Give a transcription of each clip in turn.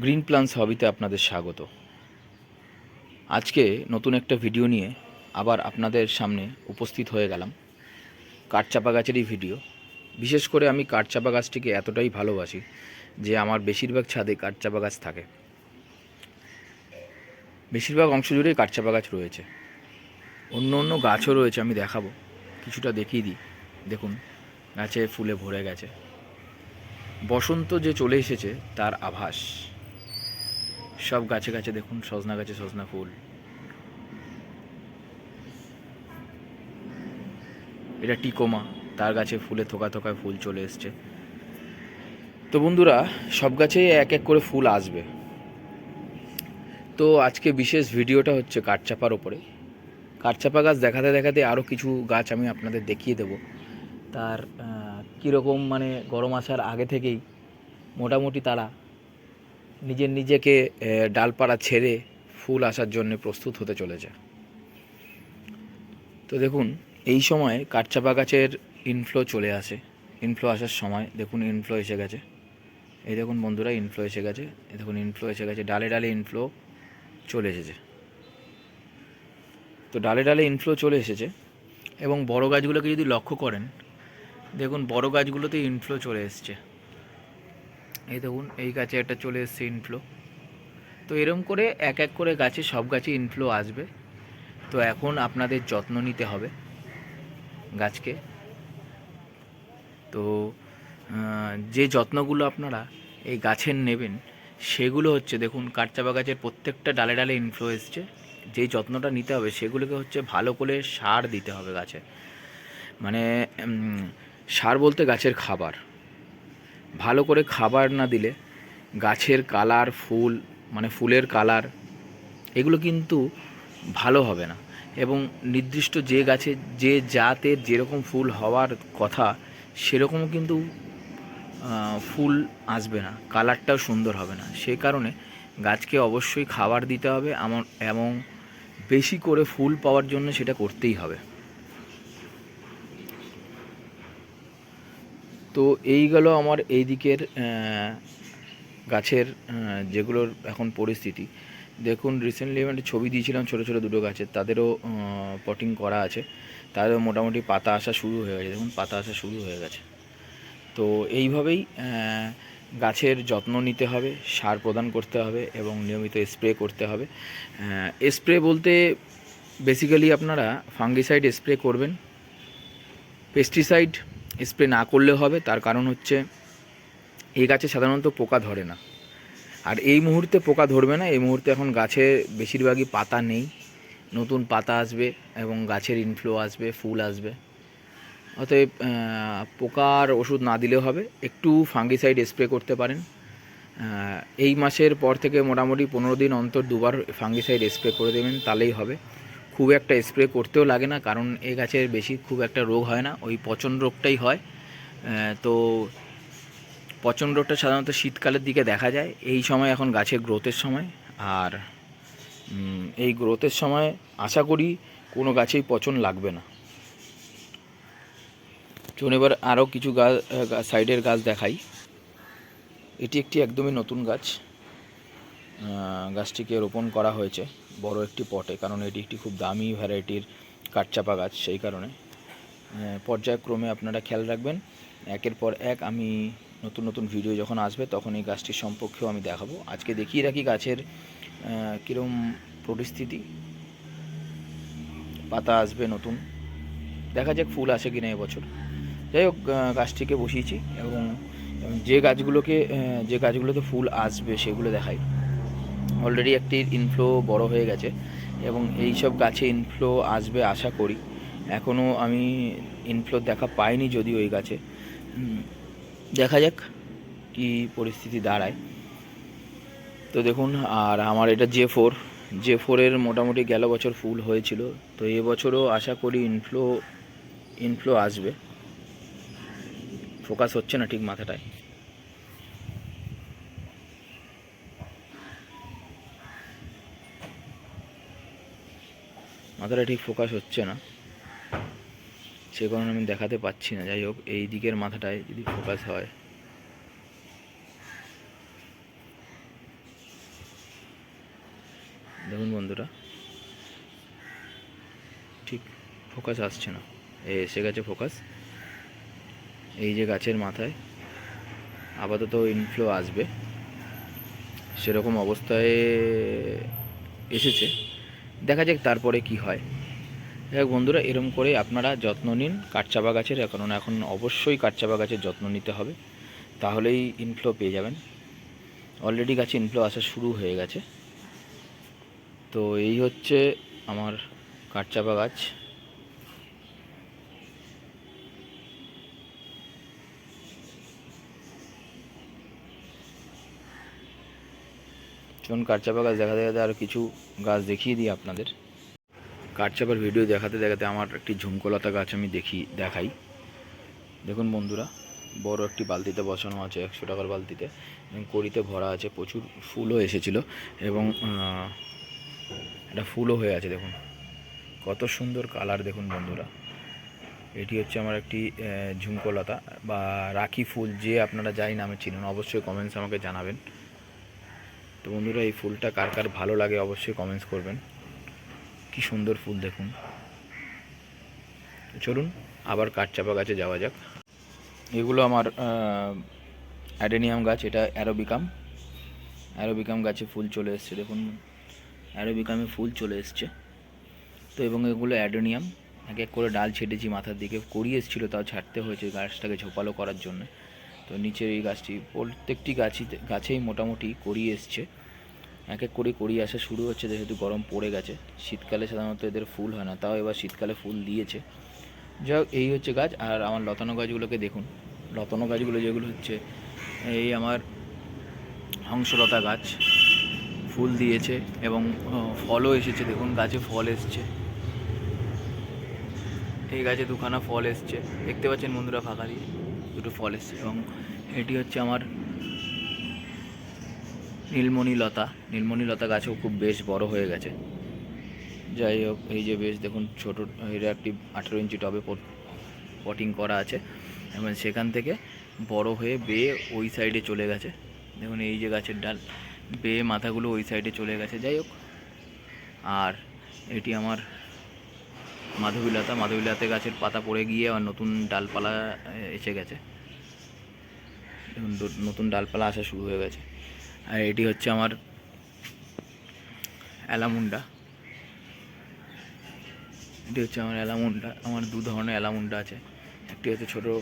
Green plunge হবিতে আপনাদের স্বাগত। আজকে নতুন একটা ভিডিও নিয়ে আবার আপনাদের সামনে উপস্থিত হয়ে গেলাম। কাঠচাপা গাছেরই ভিডিও। বিশেষ করে আমি কাঠচাপা গাছটিকে এতটাই ভালোবাসি যে আমার বেশিরভাগ ছাদে কাঠচাপা গাছ থাকে। বেশিরভাগ অংশ জুড়েই কাঠচাপা গাছ রয়েছে। অন্য অন্য গাছও রয়েছে, আমি দেখাবো। কিছুটা দেখিয়ে দিই। দেখুন, গাছে ফুলে ভরে গেছে। বসন্ত যে চলে এসেছে, তার আভাস। সব গাছে গাছে দেখুন, সজনা গাছে সজনা ফুল। এটা টিকোমা, তার গাছে ফুলে থোকা থোকায় ফুল চলে এসছে। তো বন্ধুরা, সব গাছেই এক এক করে ফুল আসবে। তো আজকে বিশেষ ভিডিওটা হচ্ছে কাঠচাপার ওপরে। কাঠচাপা গাছ দেখাতে দেখাতে আরও কিছু গাছ আমি আপনাদের দেখিয়ে দেব। তার কীরকম মানে গরম আসার আগে থেকেই মোটামুটি তারা নিজের নিজেকে ডালপাড়া ছেড়ে ফুল আসার জন্য প্রস্তুত হতে চলেছে। তো দেখুন, এই সময় কাটচাপা গাছের ইনফ্লো চলে আসে। ইনফ্লো আসার সময় দেখুন ইনফ্লো এসে গেছে। এই দেখুন বন্ধুরা ইনফ্লো এসে গেছে। এই দেখুন ইনফ্লো এসে গেছে। ডালে ডালে ইনফ্লো চলে এসেছে। তো ডালে ডালে ইনফ্লো চলে এসেছে এবং বড় গাছগুলোকে যদি লক্ষ্য করেন, দেখুন বড় গাছগুলোতে ইনফ্লো চলে এসছে। এই দেখুন, এই গাছে একটা চলে এসছে ইনফ্লো তো এরম করে এক এক করে গাছে সব গাছে ইনফ্লো আসবে। তো এখন আপনাদের যত্ন নিতে হবে গাছকে। তো যে যত্নগুলো আপনারা এই গাছের নেবেন, সেগুলো হচ্ছে দেখুন, কাঠচাপা গাছের প্রত্যেকটা ডালে ডালে ইনফ্লো এসছে। যেই যত্নটা নিতে হবে, সেগুলোকে হচ্ছে ভালো করে সার দিতে হবে গাছে। মানে সার বলতে গাছের খাবার। ভালো করে খাবার না দিলে গাছের কালার, ফুল মানে ফুলের কালার, এগুলো কিন্তু ভালো হবে না। এবং নির্দিষ্ট যে গাছে, যে জাতের যেরকম ফুল হওয়ার কথা সেরকম কিন্তু ফুল আসবে না, কালারটাও সুন্দর হবে না। সেই কারণে গাছকে অবশ্যই খাবার দিতে হবে, এমন, এবং বেশি করে ফুল পাওয়ার জন্য সেটা করতেই হবে। তো এই গেল আমার এই দিকের গাছের যেগুলোর এখন পরিস্থিতি। দেখুন রিসেন্টলি আমি একটা ছবি দিয়েছিলাম ছোটো ছোটো দুটো গাছের তাদেরও পটিং করা আছে। তাদেরও মোটামুটি পাতা আসা শুরু হয়ে গেছে। দেখুন, পাতা আসা শুরু হয়ে গেছে। তো এইভাবেই গাছের যত্ন নিতে হবে, সার প্রদান করতে হবে এবং নিয়মিত স্প্রে করতে হবে। স্প্রে বলতে বেসিক্যালি আপনারা ফাঙ্গিসাইড স্প্রে করবেন। পেস্টিসাইড স্প্রে না করলেও হবে, তার কারণ হচ্ছে এই গাছে সাধারণত পোকা ধরে না। আর এই মুহূর্তে পোকা ধরবে না, এই মুহূর্তে এখন গাছে বেশিরভাগই পাতা নেই। নতুন পাতা আসবে এবং গাছের ইনফ্লো আসবে, ফুল আসবে। অতএব পোকার ওষুধ না দিলেও হবে, একটু ফাঙ্গিসাইড স্প্রে করতে পারেন। এই মাসের পর থেকে মোটামুটি পনেরো দিন অন্তর দুবার ফাঙ্গিসাইড স্প্রে করে দেবেন, তাহলেই হবে। খুব একটা স্প্রে করতেও লাগে না, কারণ এ গাছের বেশি খুব একটা রোগ হয় না, ওই পচন রোগটাই হয়। তো পচন রোগটা সাধারণত শীতকালের দিকে দেখা যায়, এই সময় এখন গাছের গ্রোথের সময়। আর এই গ্রোথের সময় আশা করি কোনো গাছেই পচন লাগবে না। চলুন এবার আরও কিছু গাছ সাইডের গাছ দেখাই। এটি একটি একদমই নতুন গাছ। গাছটিকে রোপণ করা হয়েছে বড় একটি পটে কারণ এটি একটি খুব দামি ভ্যারাইটির কাঠচাপা গাছ সেই কারণে। পর্যায়ক্রমে আপনারা খেয়াল রাখবেন একের পর এক আমি নতুন নতুন ভিডিও যখন আসবে তখন এই গাছটির সম্পর্কেও আমি দেখাবো। আজকে দেখিয়ে রাখি গাছের আহ, কীরকম পরিস্থিতি। পাতা আসবে নতুন। দেখা যাক ফুল আসে কিনা এবছর। যাই হোক গাছটিকে বসিয়েছি এবং যে গাছগুলোকে যে গাছগুলোতে ফুল আসবে সেগুলো দেখাই। অলরেডি একটি ইনফ্লো বড় হয়ে গেছে এবং এই সব গাছে ইনফ্লো আসবে আশা করি। এখনও আমি ইনফ্লো দেখা পাইনি যদিও ওই গাছে। দেখা যাক কি পরিস্থিতি দাঁড়ায়। তো দেখুন, আর আমার এটা জে ফোর জে ফোরের মোটামুটি গেল বছর ফুল হয়েছিল। তো এবছরও আশা করি ইনফ্লো ইনফ্লো আসবে। ফোকাস হচ্ছে না ঠিক মাথাটায়। মাথাটা ঠিক ফোকাস হচ্ছে না। সে কারণে আমি দেখাতে পাচ্ছি না। যাই হোক, এই দিকের মাথাটায় যদি ফোকাস হয়। দেখুন বন্ধুরা, ঠিক ফোকাস আসছে না। এই এসে গেছে ফোকাস। এই যে গাছের মাথায় আপাতত ইনফ্লো আসবে। সেরকম অবস্থায় এসেছে। দেখা যাক তারপরে কি হয়। দেখ বন্ধুরা, এরম করে আপনারা যত্ন নিন। কাঠচাপা গাছের, কারণ এখন অবশ্যই কাঠচাপা গাছের যত্ন নিতে হবে। তাহলেই ইনফ্লো পেয়ে যাবেন। অলরেডি গাছে ইনফ্লো আসা শুরু হয়ে গেছে। তো এই হচ্ছে আমার কাঠচাপা গাছ। চলুন কাঠচাপা গাছ দেখাতে দেখাতে আরও কিছু গাছ দেখিয়ে দিই আপনাদের। কাঠচাপার ভিডিও দেখাতে দেখাতে আমার একটি ঝুমকোলতা গাছ আমি দেখি, দেখাই। দেখুন বন্ধুরা, বড় একটি বালতিতে বসানো আছে, একশো টাকার বালতিতে। এবং কড়িতে ভরা আছে, প্রচুর ফুলও এসেছিল এবং একটা ফুলও হয়ে আছে, দেখুন। কত সুন্দর কালার, দেখুন বন্ধুরা। এটি হচ্ছে আমার একটি ঝুমকোলতা বা রাখি ফুল, যে আপনারা যাই নামে চিনুন, অবশ্যই কমেন্টস আমাকে জানাবেন। তো বন্ধুরা, এই ফুলটা কার কার ভালো লাগে অবশ্যই কমেন্টস করবেন। কি সুন্দর ফুল দেখুন। চলুন, আবার কাঠচাপা গাছে যাওয়া যাক। এগুলো আমার অ্যাডেনিয়াম গাছ, এটা অ্যারোবিকাম। অ্যারোবিকাম গাছে ফুল চলে এসছে, দেখুন। অ্যারোবিকামে ফুল চলে এসছে। তো এবং এগুলো অ্যাডেনিয়াম। এক এক করে ডাল ছেটেছি মাথার দিকে করি এসেছিল, তাও ছাড়তে হয়েছে গাছটাকে ঝোপালো করার জন্য। তো নিচের এই গাছটি প্রত্যেকটি গাছই গাছেই মোটামুটি করি এসছে। এক এক করে করি আসা শুরু হচ্ছে, যেহেতু গরম পড়ে গেছে। শীতকালে সাধারণত এদের ফুল হয় না, তাও এবার শীতকালে ফুল দিয়েছে। যাই এই হচ্ছে গাছ, আর আমার লতানো গাছগুলোকে দেখুন। লতানো গাছগুলো যেগুলো হচ্ছে, এই আমার হংসলতা গাছ, ফুল দিয়েছে এবং ফলও এসেছে। দেখুন, গাছে ফল এসছে। এই গাছে দুখানা ফল এসছে। দেখতে পাচ্ছেন বন্ধুরা ফাঁকা দিয়ে। দুটো ফল এসছে এবং এটি হচ্ছে আমার নীলমণি লতা। নীলমণি লতা গাছও খুব বেশ বড় হয়ে গেছে। যাই হোক, এই যে বেশ দেখুন, ছোটো এটা একটি আঠেরো ইঞ্চি টবে পটিং করা আছে। এবং সেখান থেকে বড় হয়ে বেয়ে ওই সাইডে চলে গেছে। দেখুন, এই যে গাছের ডাল, বেয়ে মাথাগুলো ওই সাইডে চলে গেছে। যাই হোক, আর এটি আমার মাধবীলতা মাধবীলতা গাছের পাতা পড়ে গিয়ে আর নতুন ডালপালা এসে গেছে। নতুন ডালপালা আসা শুরু হয়ে গেছে। আর এটি হচ্ছে আমার অ্যালামুন্ডা। এটি হচ্ছে আমার অ্যালামুন্ডা, আমার দু ধরনের অ্যালামুন্ডা আছে। একটি হচ্ছে ছোটো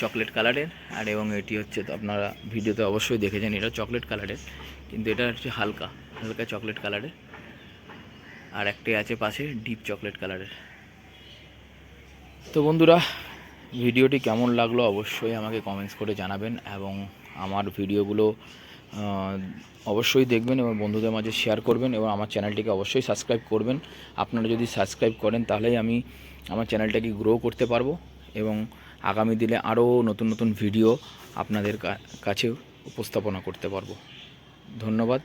চকলেট কালারের, আর এবং এটি হচ্ছে আপনারা ভিডিওতে অবশ্যই দেখেছেন, এটা চকলেট কালারের, কিন্তু এটা হচ্ছে হালকা হালকা চকলেট কালারের। আর একটি আছে পাশে ডিপ চকলেট কালারের তো বন্ধুরা, ভিডিওটি কেমন লাগল অবশ্যই আমাকে কমেন্টস করে জানাবেন এবং আমার ভিডিওগুলো অবশ্যই দেখবেন এবং বন্ধুদের মাঝে শেয়ার করবেন এবং আমার চ্যানেলটিকে অবশ্যই সাবস্ক্রাইব করবেন। আপনারা যদি সাবস্ক্রাইব করেন, তাহলেই আমি আমার চ্যানেলটাকে গ্রো করতে পারব এবং আগামী দিনে আরও নতুন নতুন ভিডিও আপনাদের কাছে উপস্থাপনা করতে পারব। ধন্যবাদ।